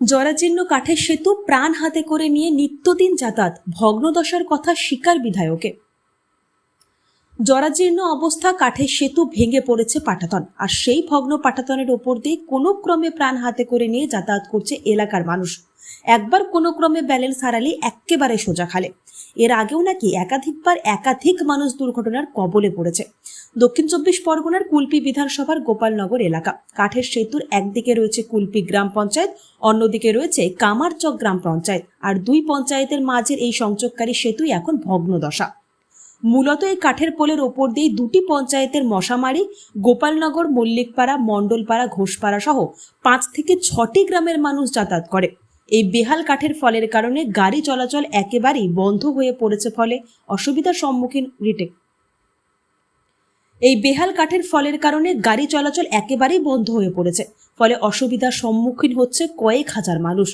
জরাজীর্ণ কাঠের সেতু প্রাণ হাতে করে নিয়ে নিত্যদিন যাতায়াত ভগ্নদশার কথা স্বীকার বিধায়কে। জরাজীর্ণ অবস্থা কাঠের সেতু ভেঙে পড়েছে পাটাতন। আর সেই ভগ্ন পাটাতনের ওপর দিয়ে কোনো ক্রমে প্রাণ হাতে করে নিয়ে যাতায়াত করছে এলাকার মানুষ। একবার কোনো ক্রমে ব্যালেন্স হারালে এক্কেবারে সোজা খালে। এর আগেও নাকি একাধিকবার একাধিক মানুষ দুর্ঘটনার কবলে পড়েছে। দক্ষিণ চব্বিশ পরগনার কুলপি বিধানসভার গোপালনগর এলাকা। কাঠের সেতুর একদিকে রয়েছে কুলপি গ্রাম পঞ্চায়েত, অন্যদিকে রয়েছে কামারচক গ্রাম পঞ্চায়েত। আর দুই পঞ্চায়েতের মাঝের এই সংযোগকারী সেতুই এখন ভগ্নদশা। মূলত এই কাঠের পোলের ওপর দিয়ে দুটি পঞ্চায়েতের মশামারি, গোপালনগর, মল্লিকপাড়া, মণ্ডলপাড়া, ঘোষপাড়া সহ পাঁচ থেকে ছটি গ্রামের মানুষ যাতায়াত করে। এই বেহাল কাঠের ফলের কারণে গাড়ি চলাচল একেবারেই বন্ধ হয়ে পড়েছে ফলে অসুবিধার সম্মুখীন রিটেক এই বেহাল কাঠের ফলের কারণে গাড়ি চলাচল একেবারেই বন্ধ হয়ে পড়েছে, ফলে অসুবিধার সম্মুখীন হচ্ছে কয়েক হাজার মানুষ।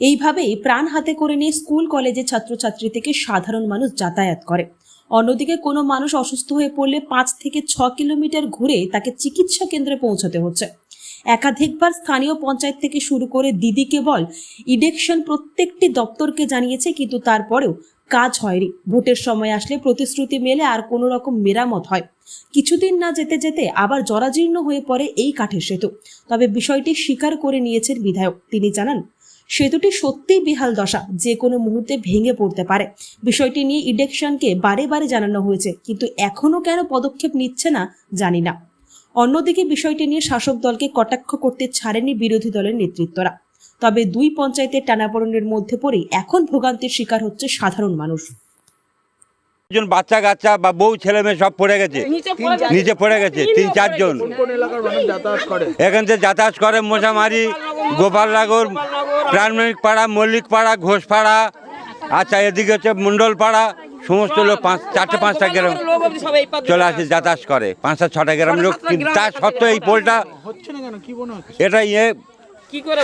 এইভাবেই প্রাণ হাতে করে নিয়ে স্কুল কলেজের ছাত্রছাত্রী থেকে সাধারণ মানুষ যাতায়াত করে। অন্যদিকে কোনো মানুষ অসুস্থ হয়ে পড়লে পাঁচ থেকে ছ কিলোমিটার ঘুরে তাকে চিকিৎসা কেন্দ্রে পৌঁছাতে হচ্ছে। একাধিকবার স্থানীয় পঞ্চায়েত থেকে শুরু করে দিদি কেবল ইডেকশন প্রত্যেকটি দপ্তরকে জানিয়েছে, কিন্তু তারপরেও কাজ হয়নি। ভোটের সময় আসলে প্রতিশ্রুতি মেলে আর কোনো রকম মেরামত হয়। কিছুদিন না যেতে যেতে আবার জরাজীর্ণ হয়ে পড়ে এই কাঠের সেতু। তবে বিষয়টি স্বীকার করে নিয়েছেন বিধায়ক। তিনি জানান সেতুটি সত্যিই বিহাল দশা, যে কোনো মুহূর্তে ভেঙে পড়তে পারে। বিষয়টি নিয়ে ইডেকশনকে বারে বারে জানানো হয়েছে, কিন্তু এখনও কেন পদক্ষেপ নিচ্ছে না জানি না। অন্যদিকে বিষয়টি নিয়ে শাসক দলকে কটাক্ষ করতে ছাড়েনি বিরোধী দলের নেতৃত্বরা। তবে দুই পঞ্চায়েতের টানাপড়নের মধ্যে পড়ে এখন ভোগান্তির শিকার হচ্ছে সাধারণ মানুষ। একজন বাচ্চা কাচ্চা বা বউ ছেলে মেয়ে সব পড়ে গেছে। নিচে পড়ে গেছে। তিন চারজন। এখান থেকে যাতায়াত করে মশামারি গোপালনগর প্রাণমিক পাড়া মল্লিক পাড়া ঘোষপাড়া আচ্ছা এদিকে হচ্ছে মন্ডল পাড়া সমস্ত লোক পাঁচ চারটে পাঁচটা গ্রাম চলে আসে যাতায়াত করে। পাঁচটা ছটা গ্রাম লোক তার সত্ত্বেও এই পোলটা হচ্ছে না কেন? কি হচ্ছে? এটা ইয়ে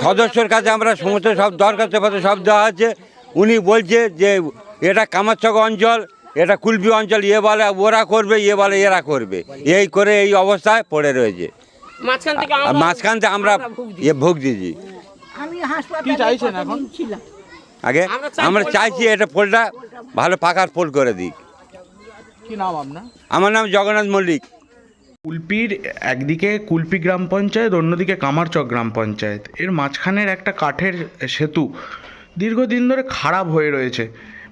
সদস্যর কাছে আমরা সমস্ত সব দরখাস্ত পত্র সব দেওয়া আছে। উনি বলছে যে এটা কামারচক অঞ্চল এটা কুলপি অঞ্চল এ বলে ওরা করবে এ বলে এরা করবে। এই করে এই অবস্থায় পড়ে রয়েছে। মাঝখান থেকে আর আমরা- মাঝখান থেকে আমরা ইয়ে ভোগ দিয়েছি? আগে আমরা চাইছি এটা পোলটা ভালো পাকার পোল করে দিই কি নাম আপনার? আমার নাম জগন্নাথ মল্লিক। কুলপির একদিকে কুলপি গ্রাম পঞ্চায়েত অন্যদিকে কামারচক গ্রাম পঞ্চায়েত। এর মাঝখানের একটা কাঠের সেতু দীর্ঘদিন ধরে খারাপ হয়ে রয়েছে।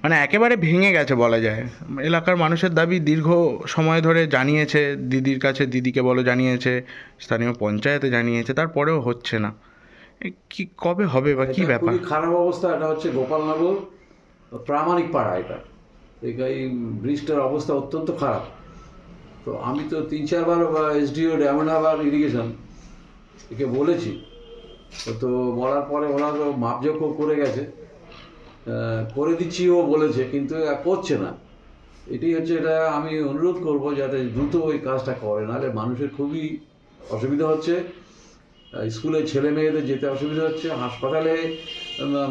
মানে একেবারে ভেঙে গেছে বলা যায়। এলাকার মানুষের দাবি দীর্ঘ সময় ধরে জানিয়েছে দিদির কাছে দিদিকে বলো জানিয়েছে স্থানীয় পঞ্চায়েতে জানিয়েছে তারপরেও হচ্ছে না। কি কবে হবে বা কি ব্যাপার? খারাপ অবস্থা এটা হচ্ছে গোপালনগর প্রামাণিক পাড়া এটা। এই ব্রিজটার অবস্থা অত্যন্ত খারাপ। তো আমি তো তিন চারবার এসডিও ড্যামন হাবার ইরিগেশন একে বলেছি। তো বলার পরে ওরা তো মাপযোগ্য করে গেছে। করে দিচ্ছিও বলেছে কিন্তু করছে না। এটাই হচ্ছে এটা আমি অনুরোধ করব যাতে দ্রুত ওই কাজটা করে নাহলে মানুষের খুবই অসুবিধা হচ্ছে। স্কুলে ছেলে মেয়েদের যেতে অসুবিধা হচ্ছে হাসপাতালে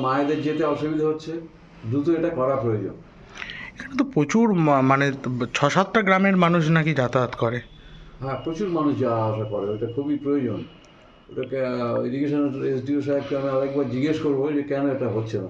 মায়েদের যেতে অসুবিধা হচ্ছে। দ্রুত এটা করা প্রয়োজন। এখানে তো প্রচুর মানে ছ সাতটা গ্রামের মানুষ নাকি যাতায়াত করে। হ্যাঁ প্রচুর মানুষ যাওয়া আসা করে ওটা খুবই প্রয়োজন। ওটাকে ইরিগেশন এসডিও সাহেবকে আমি আরেকবার জিজ্ঞেস করব যে কেন এটা হচ্ছে না।